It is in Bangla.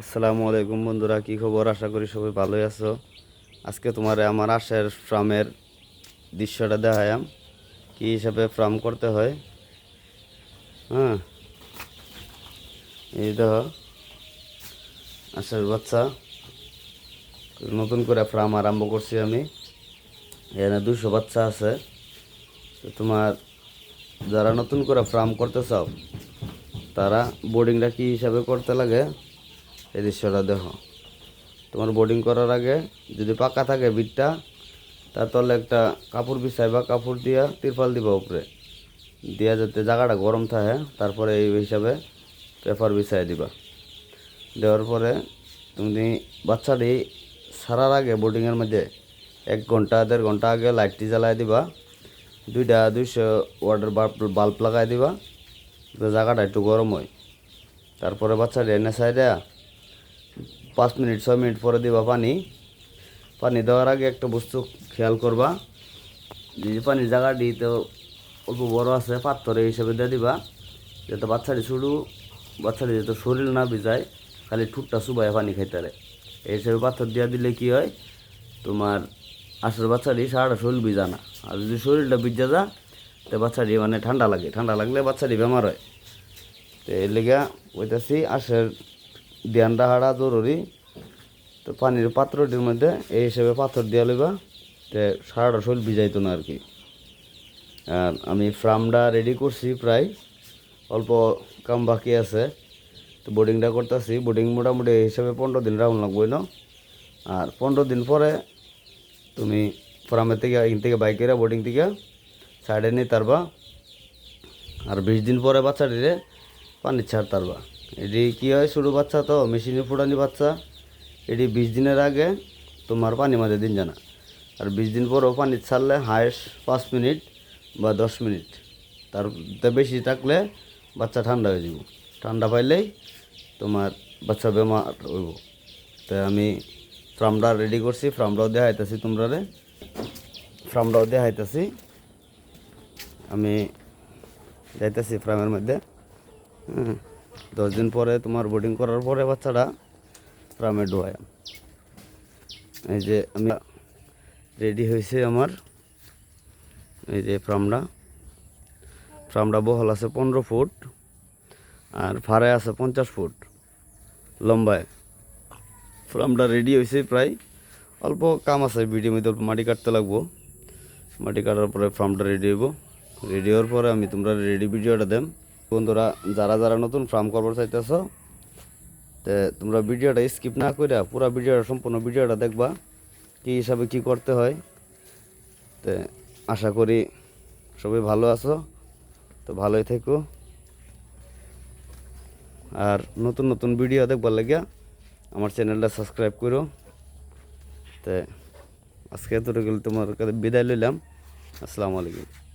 আসসালামু আলাইকুম বন্ধুরা, কি খবর? আশা করি সবাই ভালোই আছো। আজকে তোমার আমার আশের ফার্মের দৃশ্যটা দেখায়াম কি হিসাবে ফার্ম করতে হয়? হ্যাঁ এই দেখো, আশের বাচ্চা। নতুন করে ফার্ম আরম্ভ করছি আমি। এখানে দুশো বাচ্চা আছে। তো তোমার, যারা নতুন করে ফার্ম করতে চাও, তারা বোর্ডিংটা কী হিসাবে করতে লাগে? এই দৃশ্যটা দেখো। তোমার বোর্ডিং করার আগে যদি পাকা থাকে বিটটা তার তলে একটা কাপড় বিছাই বা কাপড় দিয়া তিরপাল দিবা উপরে। দিয়া যাতে জায়গাটা গরম থাকে, তারপরে এই হিসাবে পেপার বিছাই দিবা। দেওয়ার পরে তুমি বাচ্চাটি সারার আগে বোর্ডিংয়ের মধ্যে এক ঘণ্টা, দেড় ঘণ্টা আগে লাইটটি জ্বালাই দিবা, দুইটা দুইশো ওয়াটার বাল্ব বাল্ব লাগাই দিবা জায়গাটা একটু গরম হয়। তারপরে বাচ্চাটি এনে সাইডে পাঁচ মিনিট, ছয় মিনিট পরে দিবা পানি। পানি দেওয়ার আগে একটা বস্তু খেয়াল করবা। যে পানির জায়গাটি তো অল্প বড় আছে পাথরে হিসেবে দিয়ে দিবা। যাতে বাচ্চাটি শুরু বাচ্চাটি যাতে শরীর না ভিজায়, খালি ঠুটটা চুবায় পানি খাইতে পারে। এই হিসেবে পাথর দিয়ে দিলে কি হয়? তোমার আসলে বাচ্চাটি সারাটা শরীর ভিজা না। আর যদি শরীরটা ভিজা যা তো বাচ্চাটি মানে ঠান্ডা লাগে। ঠান্ডা লাগলে বাচ্চাটি বেমার হয়। তো এর লেগে ওইটাছি আশের ধ্যান রাখাটা জরুরি। তো পানির পাত্রটির মধ্যে এই হিসেবে পাথর দিয়া লইবা, তো সারাটা শরীর ভিজাইতো না আর কি আর আমি ফ্রামটা রেডি করছি প্রায়, অল্প কাম বাকি আছে। তো বোর্ডিংটা করতেছি বোর্ডিং মোটামুটি এই হিসাবে পনেরো দিন রাউন্ড লাগবে না আর পনেরো দিন পরে তুমি ফ্রামের থেকে, এখান থেকে বাইকেরা বোর্ডিং থেকে সাইডে নিয়ে তারবা। আর বিশ দিন পরে বাচ্চাটিরে পানি ছাড় তারবা। এটি কী হয়? ছোটো বাচ্চা তো মেশিনে ফুটানি বাচ্চা। এটি বিশ দিনের আগে তোমার পানি মাঝে দিন জানা। আর বিশ দিন পরও পানি ছাড়লে হায়েস্ট পাঁচ মিনিট বা দশ মিনিট। তার বেশি থাকলে বাচ্চা ঠান্ডা হয়ে যাব ঠান্ডা পাইলেই তোমার বাচ্চা বেমার হইব। তাই আমি ফ্রামটা রেডি করছি। ফ্রামটাও দেখাইতেছি তোমরা রে ফ্রামটাও দেখাইতেছি। আমি যাইতেছি ফ্রামের মধ্যে। হুম, দশ দিন পরে তোমার বোর্ডিং করার পরে বাচ্চাটা ফ্রামে ডোয়ায় এই যে আমি রেডি হয়েছে আমার। এই যে ফ্রামটা। ফ্রামটা বহল আছে পনেরো ফুট আর ফাড়ে আছে পঞ্চাশ ফুট লম্বায়। ফ্রামটা রেডি হয়েছে প্রায়। অল্প কাম আছে ভিডিও মধ্যে অল্প মাটি কাটতে লাগবো। মাটি কাটার পরে ফার্মটা রেডি হইব। রেডি হওয়ার পরে আমি তোমরা রেডি ভিডিওটা দেম। বন্ধুরা, যারা যারা নতুন ফার্ম করবার চাইতেছ, তে তোমরা ভিডিওটা স্কিপ না করে পুরো ভিডিওটা, সম্পূর্ণ ভিডিওটা দেখবা, কী হিসাবে কি করতে হয়। তে আশা করি সবাই ভালো আছো, তো ভালোই থেকো। আর নতুন নতুন ভিডিও দেখবার লাগিয়া আমার চ্যানেলটা সাবস্ক্রাইব করো। তে আজকে এতটুকু তোমার কাছে বিদায় লইলাম। আসসালামু আলাইকুম।